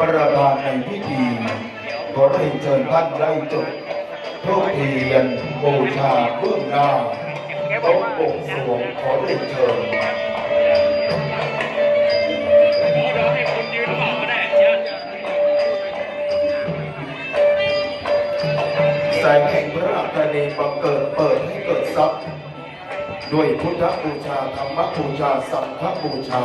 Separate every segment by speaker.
Speaker 1: ประธานในพิธีขอเรียนเชิญท่านได้จุดทูปเทียนบูชาเบื้องหน้าโต๊ะบวงสรวงขอเรียนเชิญแสงแห่งพระอัคนีบังเกิดเปิดให้เกิดทรัพย์ด้วยพุทธบูชาธรรมบูชาสังฆบูชา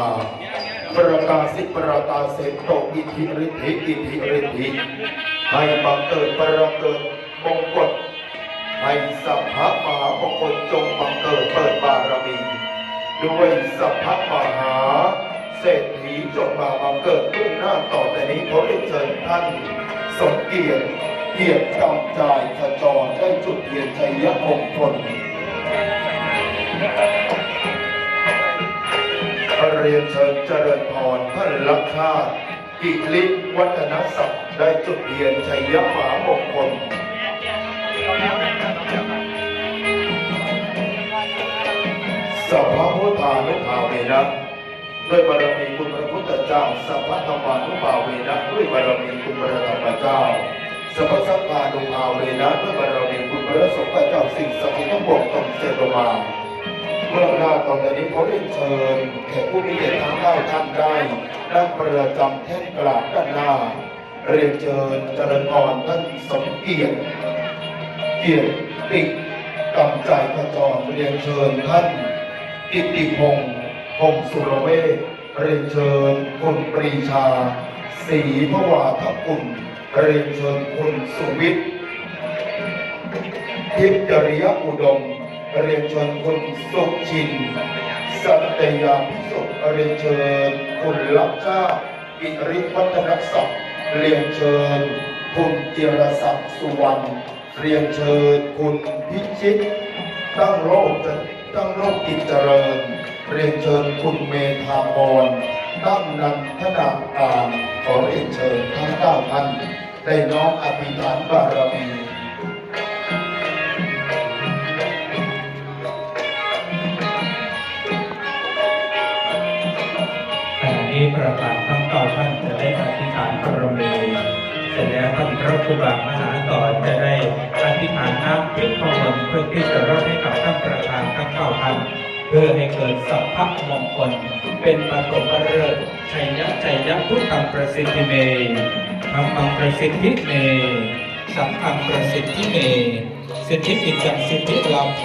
Speaker 1: ประกาศิประกาศเสกโตอิทธิฤทธิอิทธิฤทธิให้บังเกิดประเกิดมงกฎให้สัพพะมหามงคลจงบังเกิดเปิดบารมี ด้วยสัพพะมหาเศรษฐีจงมาบังเกิดรุ่งหน้าต่อแต่นี้ขอเรียนเชิญท่านสมเกียรติเกียรติกำจายขจรได้จุดเทียนชัยมงคล เรียนเชิญเจริญพรท่านลักชาติกิลิวัฒนศักดิ์ได้จุดเทียนชัยมหามงคลสัพพะพุทธานุภาเวนะด้วยบารมีคุณพระพุทธเจ้าสัพพะธรรมานุภาเวนะด้วยบารมีคุณพระธรรมเจ้าสัพพะสัพพานุภาเวนะด้วยบารมีคุณพระสงฆ์เจ้าสิ่งศักดิ์สิทธิ์ทั้งปวงตรงเสดมา เมื่อหน้าตอนนี้เขาเรียนเชิญแขกผู้มีเกียรติทั้งเก้าท่านได้นั่งประจำแท่นกราบด้านหน้า เรียนเชิญเจริญพรท่านสมเกียรติเกียรติติกำใจขจรเรียนเชิญท่านกิติพงศ์พงสุรเวชเรียนเชิญคุณปรีชาศรีพระวาทกุลเรียนเชิญคุณสุวิทย์ทิพย์จริยอุดม เรียนเชิญคุณสุชิน สัตยาพิสุทธิ์เรียนเชิญคุณลักชาอิริวัฒนศักดิ์เรียนเชิญ คุณเจรศักดิ์สุวรรณเรียนเชิญคุณพิชิต ตั้งโลกจะตั้งโลกกิจเจริญ เรียนเชิญคุณเมธากรตั้งนันทนาการขอเรียนเชิญทั้งเก้าท่านได้น้อมอภิธานบารมี
Speaker 2: พระครูบามหาต่อจะได้อธิษฐานน้ำพิษของมนต์เพื่อที่จะรดให้กับท่านประธานทั้งเก้าท่านเพื่อให้เกิดสัพพะมงคลเป็นปฐมฤกษ์ชัยยะชัยยะพุทธังประสิทธิเมธรรมังประสิทธิเมสังฆังประสิทธิเมสิทธิกิจจังสิทธิลาโภ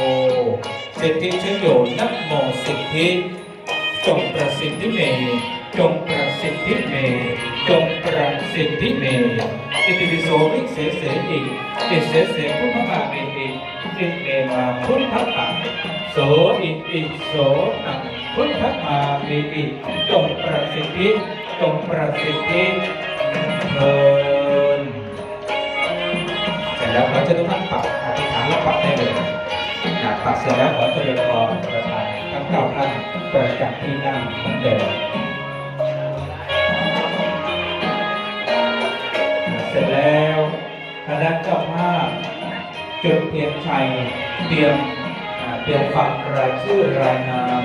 Speaker 2: สิทธิชโยนักโมสิทธิจงประสิทธิเม จงประสิทธิเม จงประสิทธิเมอิติปิโสวิเศษเสอิอิเสเสพุทธมาเมอิอิเมมาพุทธตังโสอิอิโสตังพุทธมาเมอิจงประสิทธิ จงประสิทธิเทินเสร็จแล้วขอเชิญทุกท่านปักอธิษฐานแล้วปักได้เลยหากปักเสร็จแล้วขอเจริญพรประธานทั้งเก้าท่านประจำที่นั่งเหมือนเดิม คณะเจ้าภาพจุดเทียนชัยเตรียมเตรียมฝักรายชื่อรายนาม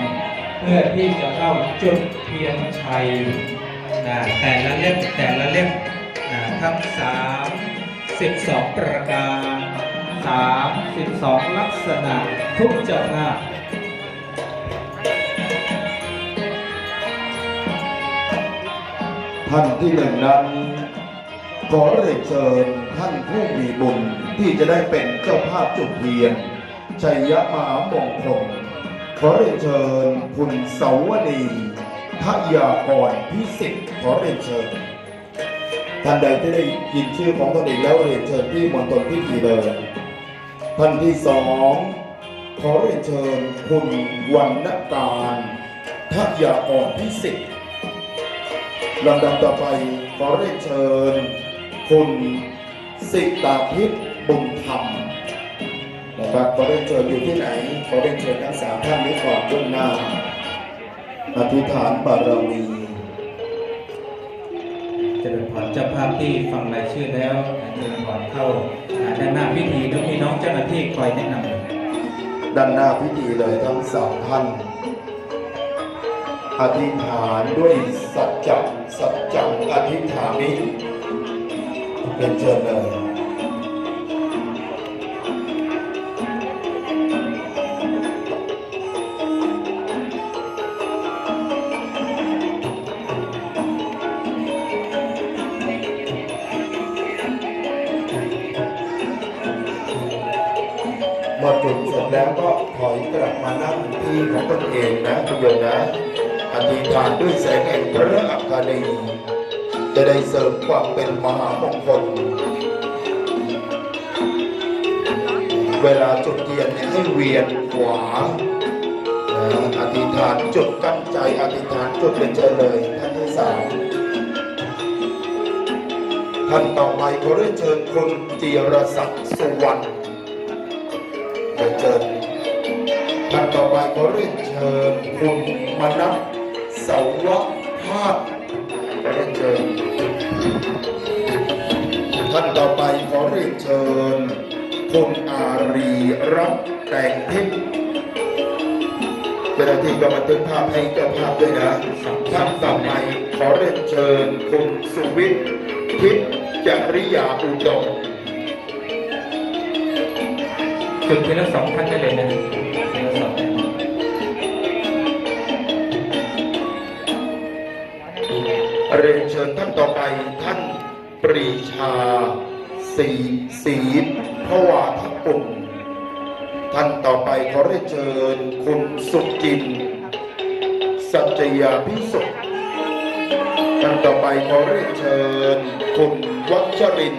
Speaker 2: เพื่อที่จะเข้าจุดเทียนชัยนะแต่ละเล่มแต่ละเล่มนะทั้งสามสิบสองประการสามสิบสองลักษณะทุกเจ้าภาพ
Speaker 1: ท่านที่หนึ่งนั้นขอเรียนเชิญ ท่านผู้มีบุญที่จะได้เป็นเจ้าภาพจุดเทียนชัยมหามงคลขอเรียนเชิญคุณเสาวนีทยากรพิสิทธิ์ขอเรียนเชิญท่านใดที่ได้ยินชื่อของตนเองแล้วเรียนเชิญที่มณฑลพิธีเลยท่านที่สองขอเรียนเชิญคุณวรรณการทยากรพิสิทธิ์ลำดับต่อไปขอเรียนเชิญ คุณ สิตาพิษบุญธรรมนะครับขอเรียนเชิญอยู่ที่ไหนขอเรียนเชิญทั้งสามท่านนี้ก่อนล่วงหน้าอธิษฐานบารมี
Speaker 2: เจริญพรเจ้าภาพที่ฟังรายชื่อแล้วเจริญพรเข้าอ่าด้านหน้าพิธีแล้วมีน้องเจ้าหน้าที่คอยแนะนำเลย
Speaker 1: ด้านหน้าพิธีเลยทั้งสามท่านอธิษฐานด้วยสัจจะสัจจังอธิษฐามิเรียนเชิญเลย อจุดเสร็จแล้วก็ถอยกลับมานั่งที่ของตนเองนะคุณโยมนะอธิษฐานด้วยแสงแห่งพระอัคนีจะได้เสริมความเป็นมหามงคลเวลาจุดเทียนให้เวียนขวาอธิษฐานจุดกั้นใจอธิษฐานจุดเป็นเจริญเลยท่านที่สามท่านต่อไปขอเรียนเชิญคุณจีรศักดิ์สุวรรณ เรียนเชิญท่านต่อไปขอเรียนเชิญคุณมนัสสาวภาพขอเรียนเชิญท่านต่อไปขอเรียนเชิญคุณอารีรัตน์แต่งทิพย์เจ้าหน้าที่ก็บันทึกภาพให้เจ้าภาพด้วยนะท่านต่อไปขอเรียนเชิญคุณสุวิทย์ทิพย์จริยาอุดม
Speaker 2: จุดทีละสองท่านได้เลยนะทีละสอง
Speaker 1: เรียนเชิญท่านต่อไปท่านปรีชาสีสีพวาทปุ่นท่านต่อไปขอเรียนเชิญคุณสุจินสัจยาพิสุทธิ์ท่านต่อไปขอเรียนเชิญคุณวัชริน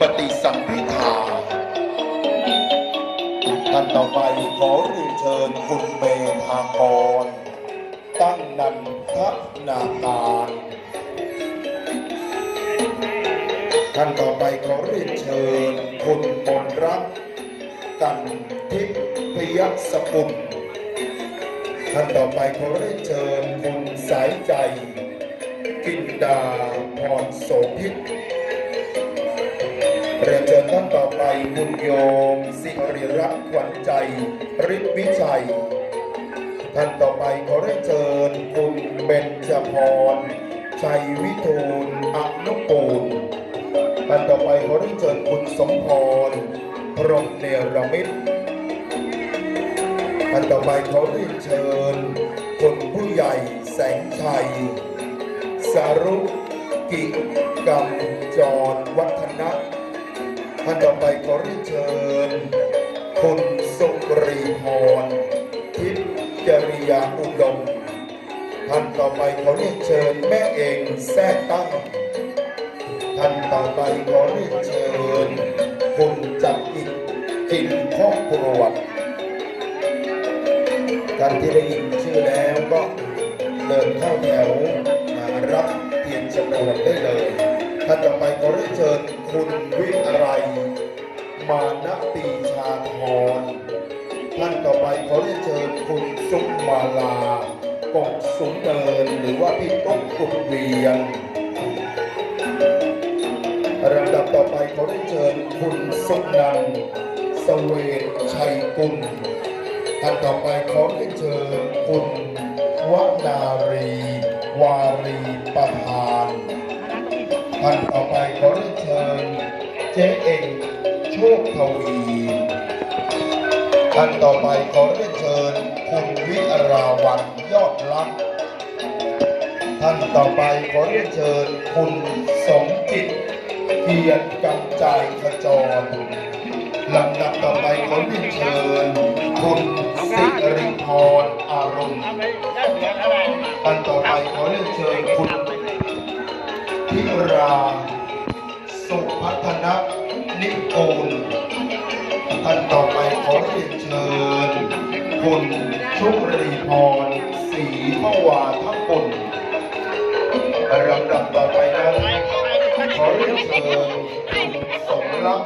Speaker 1: ปฏิสัมพิธา ท่านต่อไปขอเรียนเชิญคุณเมธากรตั้งนันทนาการท่านต่อไปขอเรียนเชิญคุณมนรักกันทิพยสกุลท่านต่อไปขอเรียนเชิญคุณสายใจกินดาพรโสภิตานต่อไปคุณโยม สิริรักษ์ขวัญใจฤทธิวิชัย ท่านต่อไปขอได้เชิญคุณเบญจพร ชัยวิทูลอนุปูลท่านต่อไปขอได้เชิญคุณสมพร พรหมเนรมิตรท่านต่อไปขอได้เชิญคุณผู้ใหญ่แสงชัย สารุกิกรรมจรวัฒนะ ท่านต่อไปขอได้เชิญ คุณสุรีพรทิพย์จริยาอุดม ท่านต่อไปขอเรียนเชิญแม่เองแท้ตั้ง ท่านต่อไปขอเรียนเชิญ คุณจักอินกินครอบครัวท่านที่ได้ยินชื่อแล้วก็เดินเข้าแถวมารับเทียนจำนวนได้เลย ท่านต่อไปขอเรียนเชิญ คุณวิไรมานะปีชาธรท่านต่อไปขอเรียนเชิญคุณสุมมาลากกสุมเนินหรือว่าพี่ตุ๊กกุดเวียงลำดับต่อไปขอเรียนเชิญคุณสุนันสเวทชัยกุลท่านต่อไปขอเรียนเชิญคุณวนารี วารีประธาน ท่านต่อไปขอเรียนเชิญเจ๊เองโชคทวีท่านต่อไปขอเรียนเชิญคุณวิราวันยอดลักษณ์ท่านต่อไปขอเรียนเชิญคุณสมจิตเกียรติกำจายขจรลำดับต่อไปขอเรียนเชิญคุณสิริพรอารมณ์ท่านต่อไปขอเรียนเชิญคุณ พิรา สุพัฒนนิโกลท่านต่อไปขอเรียนเชิญ คุณชุรีพรศรีพวาทปุณลำดับต่อไปนั้นขอเรียนเชิญสมรัก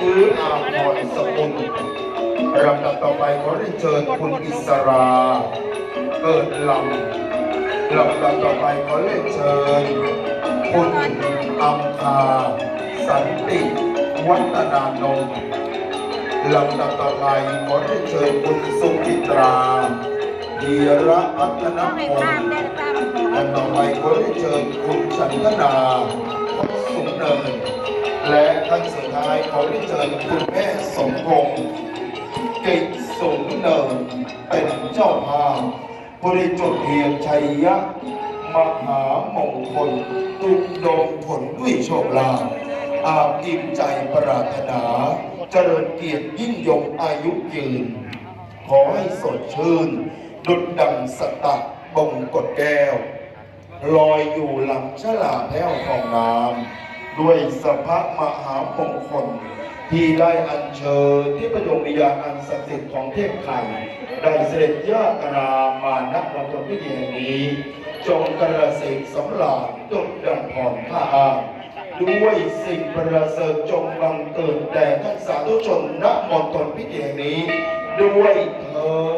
Speaker 1: คืออาพรสกุลลำดับต่อไปขอเรียนเชิญคุณอิสราเกิดลำลำดับต่อไปขอเรียนเชิญ คุณอัมคาสันติวัฒนานนท์ลำดับต่อไปขอเรียนเชิญคุณสุจิตราธีระพัฒน
Speaker 3: ต้องให้
Speaker 1: พงศ์
Speaker 3: ได้ตามขอ
Speaker 1: และต่อไปขอเรียนเชิญคุณชันธนาพสุนเนินและท่านสุดท้ายขอเรียนเชิญคุณแม่สมพงษ์กิจสุนเนินเป็นเจ้าภาพบริจุดเทียนชัยยะมหามงคล ตุดมผลด้วยโชคลาภอาบอิ่มใจปรารถนา เจริญเกียรติยิ่งยงอายุยืน ขอให้สดชื่น ดุดดังสตักบงกดแก้ว ลอยอยู่หลังฉลาแพ้วทองงามด้วยสภาพมหามงคล ที่ได้อัญเชิญที่ประดงวิญญาณอันศักดิ์สิทธิ์ของเทพไข่ได้เสด็จญาตรามานักมงคลพิธีแห่งนี้ จงกระสิสำลาญจดดังพรข้าอางด้วยสิ่งประเสริฐจงบังเกิดแด่ท่านสาธุชนณมณฑลพิธีแห่งนี้ ด้วยเถิด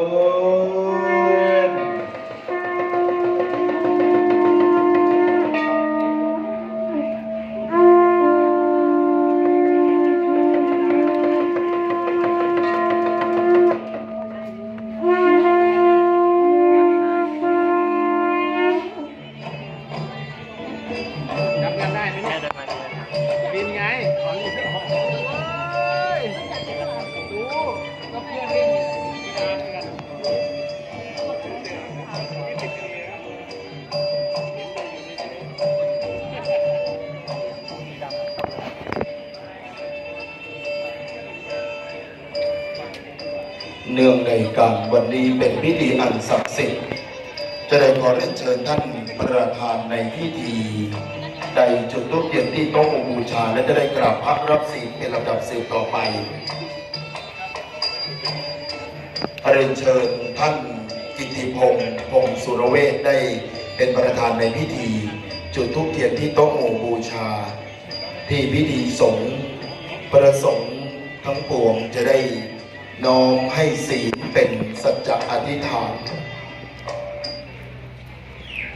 Speaker 1: เนื่องในการวันนี้เป็นพิธีอันศักดิ์สิทธิ์จะได้ขอเรียนเชิญท่านประธานในพิธีได้จุดทูปเทียนที่โต๊ะบูชา และจะได้กราบพระรับศีลเป็นลำดับสืบต่อไปเรียนเชิญท่านกิติพงศ์พงศ์สุรเวชได้เป็นประธานในพิธี จุดทูปเทียนที่โต๊ะหมู่บูชา ที่พิธีสงฆ์ประสงค์ทั้งปวงจะได้ น้อมให้ศีลเป็นสัจจะอธิษฐาน